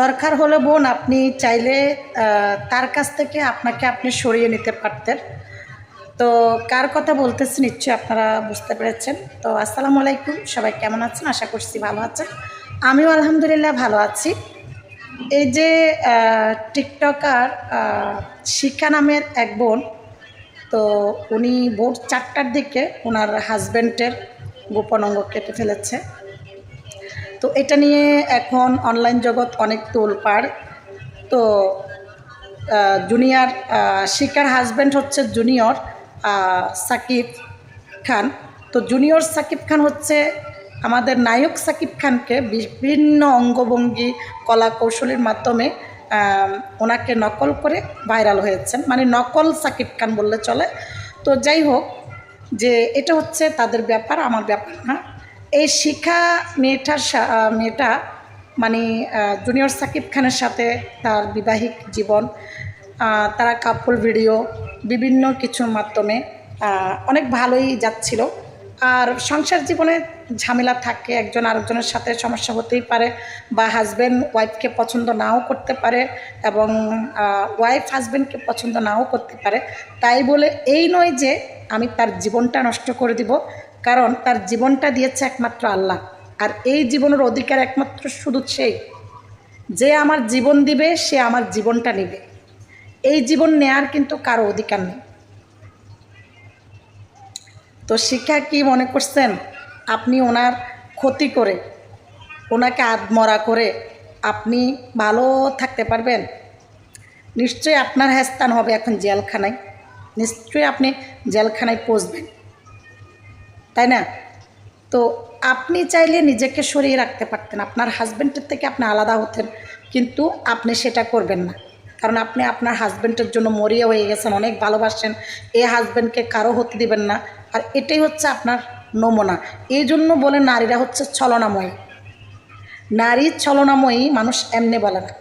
দরকার হলে বোন, আপনি চাইলে তার কাছ থেকে আপনাকে আপনি সরিয়ে নিতে পারতেন। তো কার কথা বলতেছি নিশ্চয়ই আপনারা বুঝতে পেরেছেন। তো আসসালামু আলাইকুম, সবাই কেমন আছেন? আশা করছি ভালো আছেন। আমিও আলহামদুলিল্লাহ ভালো আছি। এই যে টিকটকার শিখা নামের এক বোন, তো উনি ভোর চারটার দিকে ওনার হাজব্যান্ডের গোপন অঙ্গ কেটে ফেলেছে। তো এটা নিয়ে এখন অনলাইন জগৎ অনেক তোলপাড়। তো জুনিয়র শিকার হাজব্যান্ড হচ্ছে জুনিয়র সাকিব খান। তো জুনিয়র সাকিব খান হচ্ছে আমাদের নায়ক সাকিব খানকে বিভিন্ন অঙ্গভঙ্গি, কলা কৌশলের মাধ্যমে ওনাকে নকল করে ভাইরাল হয়েছেন। মানে নকল সাকিব খান বললে চলে। তো যাই হোক, যে এটা হচ্ছে তাদের ব্যাপার, আমার ব্যাপার না। এই শিখা মেয়েটার মেয়েটা মানে জুনিয়র সাকিব খানের সাথে তার বিবাহিক জীবন তারা কাপড় ভিডিও, বিভিন্ন কিছুর মাধ্যমে অনেক ভালোই যাচ্ছিল। আর সংসার জীবনে ঝামেলা থাকে, একজন আরেকজনের সাথে সমস্যা হতেই পারে বা হাজব্যান্ড ওয়াইফকে পছন্দ নাও করতে পারে এবং ওয়াইফ হাজব্যান্ডকে পছন্দ নাও করতে পারে। তাই বলে এই নয় যে আমি তার জীবনটা নষ্ট করে দিব কারণ তার জীবনটা দিয়েছে একমাত্র আল্লাহ। আর এই জীবনের অধিকার একমাত্র শুধু সেই যে আমার জীবন দিবে, সে আমার জীবনটা নেবে। এই জীবন নেয়ার কিন্তু কারও অধিকার নেই। তো শিক্ষা কি মনে করছেন? আপনি ওনার ক্ষতি করে, ওনাকে আদমরা করে আপনি ভালো থাকতে পারবেন? নিশ্চয়ই আপনার হ্যাস্তান হবে এখন জেলখানায়। নিশ্চয়ই আপনি জেলখানায় পৌঁছবেন। তাই না? তো আপনি চাইলে নিজেকে সরিয়ে রাখতে পারতেন। আপনার হাজব্যান্ডের থেকে আপনি আলাদা হতেন, কিন্তু আপনি সেটা করবেন না। কারণ আপনি আপনার হাজব্যান্ডের জন্য মরিয়া হয়ে গেছেন, অনেক ভালোবাসেন। এই হাজব্যান্ডকে কারও হতে দিবেন না। আর এটাই হচ্ছে আপনার নমুনা। এই জন্য বলে নারীরা হচ্ছে ছলনাময়ী। নারী ছলনাময়ী মানুষ এমনি বলে না।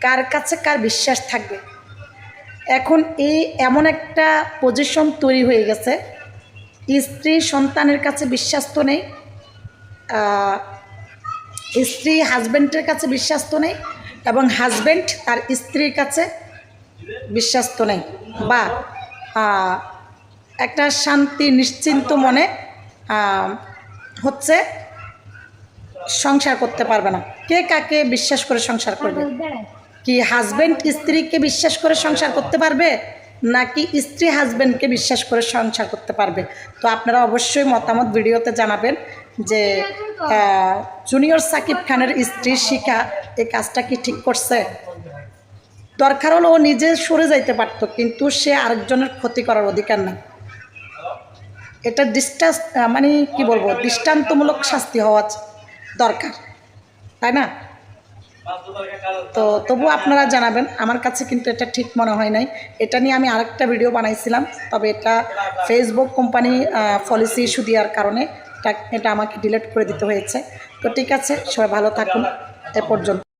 কার কাছে কার বিশ্বাস থাকবে? এখন এই এমন একটা পজিশন তৈরি হয়ে গেছে স্ত্রী সন্তানের কাছে বিশ্বাস তো নেই স্ত্রী হাজব্যান্ডের কাছে বিশ্বাস তো নেই এবং হাজব্যান্ড তার স্ত্রীর কাছে বিশ্বাস তো নেই। বা একটা শান্তি নিশ্চিন্ত মনে হচ্ছে সংসার করতে পারবে না। কে কাকে বিশ্বাস করে সংসার করবে? কি হাজব্যান্ড স্ত্রীকে বিশ্বাস করে সংসার করতে পারবে? নাকি স্ত্রী হাজব্যান্ডকে বিশ্বাস করে সংসার করতে পারবে? তো আপনারা অবশ্যই মতামত ভিডিওতে জানাবেন যে জুনিয়র সাকিব খানের স্ত্রী শিখা এই কাজটা কি ঠিক করছে? দরকার হলো ও নিজে সরে যাইতে পারতো, কিন্তু সে আরেকজনের ক্ষতি করার অধিকার নেই। এটা ডিস্টান্স মানে কি বলব, দৃষ্টান্তমূলক শাস্তি হওয়া দরকার, তাই না? তো তবু আপনারা জানাবেন, আমার কাছে কিন্তু এটা ঠিক মনে হয় নাই। এটা নিয়ে আমি আরেকটা ভিডিও বানাইছিলাম, তবে এটা ফেসবুক কোম্পানি পলিসি ইস্যু দেওয়ার কারণে এটা- আমাকে ডিলেট করে দিতে হয়েছে। তো ঠিক আছে, সবাই ভালো থাকুন, এ পর্যন্ত।